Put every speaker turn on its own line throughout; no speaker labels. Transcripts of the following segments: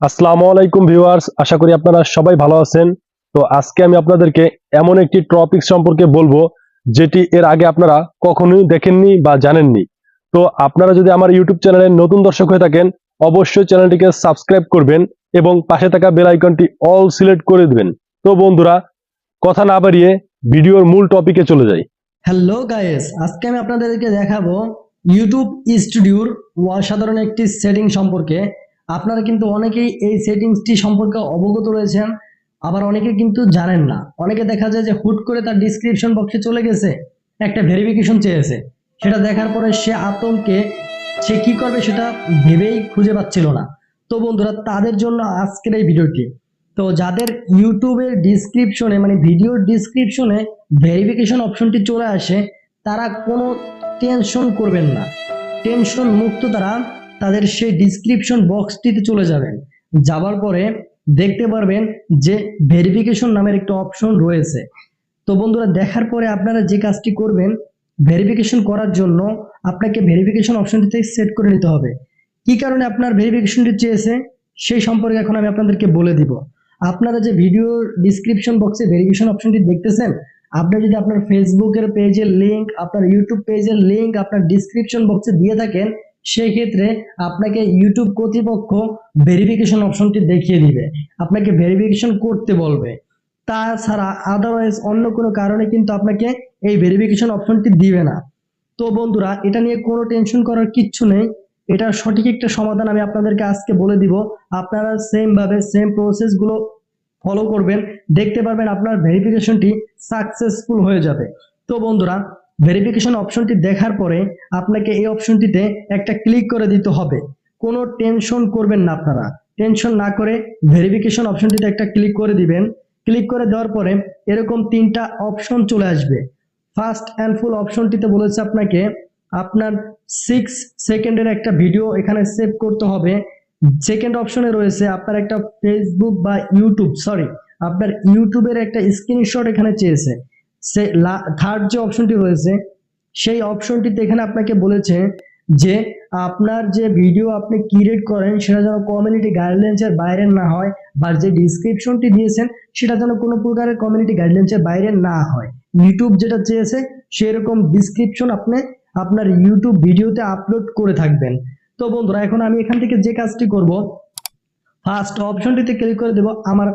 আসসালামু আলাইকুম ভিউয়ার্স, আশা করি আপনারা সবাই ভালো আছেন। তো আজকে আমি আপনাদেরকে এমন একটি টপিক সম্পর্কে বলব, যেটি এর আগে আপনারা কখনোই দেখেননি বা জানেননি। তো আপনারা যদি আমার ইউটিউব চ্যানেলে নতুন দর্শক হয়ে থাকেন, অবশ্যই চ্যানেলটিকে সাবস্ক্রাইব করবেন এবং পাশে থাকা বেল আইকনটি অল সিলেক্ট করে দিবেন। তো বন্ধুরা, কথা না বাড়িয়ে ভিডিওর মূল টপিকে চলে যাই।
হ্যালো গাইস আজকে আমি আপনাদেরকে দেখাবো ইউটিউব স্টুডিওর অসাধারণ একটি সেটিং সম্পর্কে। আপনারা কিন্তু অনেকেই এই সেটিংসটি সম্পর্কে অবগত রয়েছেন, আবার অনেকে কিন্তু জানেন না। অনেকে দেখা যায় যে হুট করে তার ডিসক্রিপশন বক্সে চলে গেছে, একটা ভেরিফিকেশন চেয়েছে। সেটা দেখার পরে সে আতঙ্কে, সে কি করবে সেটা ভেবেই খুঁজে পাচ্ছিল না। তো বন্ধুরা, তাদের জন্য আজকের এই ভিডিওটি। তো যাদের ইউটিউবের ডিসক্রিপশনে মানে ভিডিওর ডিসক্রিপশনে ভেরিফিকেশন অপশনটি চলে আসে, তারা কোনো টেনশন করবেন না। টেনশন মুক্ত তারা তাদের সেই ডিসক্রিপশন বক্সটিতে চলে যাবেন। যাবার পরে দেখতে পারবেন যে ভেরিফিকেশন নামের একটা অপশন রয়েছে। তো বন্ধুরা, দেখার পরে আপনারা যে কাজটি করবেন ভেরিফিকেশন করার জন্য আপনাকে ভেরিফিকেশন অপশনটিতে সেট করে নিতে হবে। কি কারণে আপনার ভেরিফিকেশনটি চেয়েছে, সেই সম্পর্কে এখন আমি আপনাদেরকে বলে দিব। আপনারা যে ভিডিও ডিসক্রিপশন বক্সে ভেরিফিকেশন অপশনটি দেখতেছেন, আপনি যদি আপনার ফেসবুকের পেজের লিংক আপনার ইউটিউব পেজের লিংক আপনার ডিসক্রিপশন বক্সে দিয়ে থাকেন সেই ক্ষেত্রে আপনাকে ইউটিউব কর্তৃপক্ষ ভেরিফিকেশন অপশনটি দেখিয়ে দিবে। আপনাকে ভেরিফিকেশন করতে বলবে। তাছাড়া আদারওয়াইজ অন্য কোনো কারণে কিন্তু আপনাকে এই ভেরিফিকেশন অপশনটি দিবে না। তো বন্ধুরা, এটা নিয়ে কোনো টেনশন করার কিচ্ছু নেই। এটা সঠিক একটা সমাধান আমি আপনাদেরকে আজকে বলে দিব। আপনারা সেম ভাবে সেম প্রসেসগুলো ফলো করবেন। দেখতে পারবেন আপনার ভেরিফিকেশনটি সাকসেসফুল হয়ে যাবে। তো বন্ধুরা ভেরিফিকেশন অপশনটি দেখার পরে আপনাকে এই অপশনটিতে একটা ক্লিক করে দিতে হবে। কোনো টেনশন করবেন না আপনারা। টেনশন না করে ভেরিফিকেশন অপশনটিতে একটা ক্লিক করে দিবেন। ক্লিক করে দেওয়ার পরে এরকম তিনটা অপশন চলে আসবে। ফার্স্ট অ্যান্ড ফুল অপশনটিতে বলেছে আপনাকে, আপনার সিক্স সেকেন্ডের একটা ভিডিও এখানে সেভ করতে হবে। সেকেন্ড অপশনে রয়েছে আপনার একটা ফেসবুক বা ইউটিউব সরি আপনার ইউটিউবের একটা স্ক্রিনশট এখানে চেয়েছে। থার্ড যে অপশনটি রয়েছে সেই অপশনটিতে এখানে আপনাকে বলেছে যে, আপনার যে ভিডিও আপনি ক্রিয়েট করেন, সেটা যেন কমিউনিটি গাইডলাইন্সের বাইরে না হয়, বা যে ডিসক্রিপশনটি দিয়েছেন, সেটা যেন কোনো প্রকারের কমিউনিটি গাইডলাইন্সের বাইরে না হয়। ইউটিউব যেটা চেয়েছে, সেরকম ডিসক্রিপশন আপনি আপনার ইউটিউব ভিডিওতে আপলোড করে থাকবেন। তো বন্ধুরা, এখন আমি এখান থেকে যে কাজটি করব ফার্স্ট অপশনটিতে ক্লিক করে দেব, আমার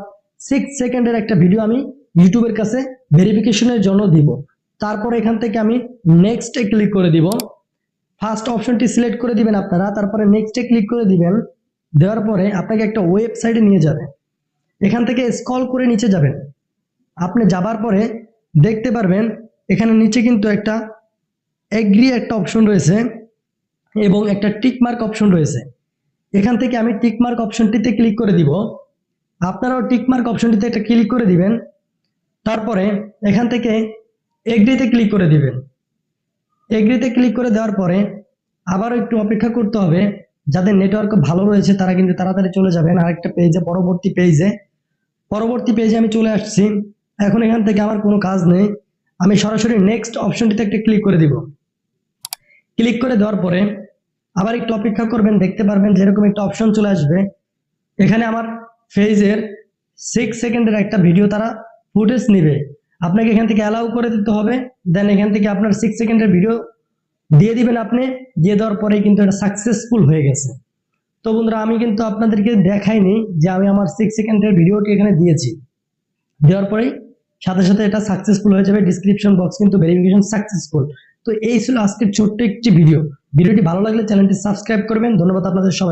সিক্স সেকেন্ডের একটা ভিডিও আমি ইউটিউবের কাছে ভেরিফিকেশনের জন্য দিব। তারপর এখান থেকে আমি নেক্সটে ক্লিক করে দিব। ফার্স্ট অপশনটি সিলেক্ট করে দিবেন আপনারা, তারপরে নেক্সটে ক্লিক করে দিবেন। দেওয়ার পরে আপনাকে একটা ওয়েবসাইটে নিয়ে যাবে। এখান থেকে স্ক্রল করে নিচে যাবেন। আপনি যাবার পরে দেখতে পারবেন, এখানে নিচে কিন্তু একটা এগ্রি একটা অপশন রয়েছে এবং একটা টিক মার্ক অপশন রয়েছে। এখান থেকে আমি টিক মার্ক অপশনটিতে ক্লিক করে দিব। আপনারাও টিক মার্ক অপশনটিতে একটা ক্লিক করে দিবেন। তারপরে এখান থেকে এগ্রিতে ক্লিক করে দিবেন। এগ্রিতে ক্লিক করে দেওয়ার পরে আবারও একটু অপেক্ষা করতে হবে। যাদের নেটওয়ার্ক ভালো রয়েছে, তারা কিন্তু তাড়াতাড়ি চলে যাবেন। আরেকটা পেজে পরবর্তী পেজে পরবর্তী পেজে আমি চলে আসছি। এখন এখান থেকে আমার কোনো কাজ নেই। আমি সরাসরি নেক্সট অপশনটিতে একটা ক্লিক করে দিব। ক্লিক করে দেওয়ার পরে আবার একটু অপেক্ষা করবেন, দেখতে পারবেন যেরকম একটা অপশন চলে আসবে। এখানে আমার ফেজের সিক্স সেকেন্ডের একটা ভিডিও তারা ফুটেজ নেবে। আপনাকে এখান থেকে অ্যালাউ করে দিতে হবে। দেন এখান থেকে আপনার সিক্স সেকেন্ডের ভিডিও দিয়ে দিবেন আপনি। দিয়ে দেওয়ার পরেই কিন্তু এটা সাকসেসফুল হয়ে গেছে। তো বন্ধুরা, আমি কিন্তু আপনাদেরকে দেখাইনি যে আমি আমার সিক্স সেকেন্ডের ভিডিওটি এখানে দিয়েছি। দেওয়ার পরেই সাথে সাথে এটা সাকসেসফুল হয়ে যাবে। ডিসক্রিপশন বক্স কিন্তু ভেরিফিকেশন সাকসেসফুল তো এই ছিল আজকের ছোট্ট একটি ভিডিও ভিডিওটি ভালো লাগলে চ্যানেলটি সাবস্ক্রাইব করবেন। ধন্যবাদ আপনাদের সবাই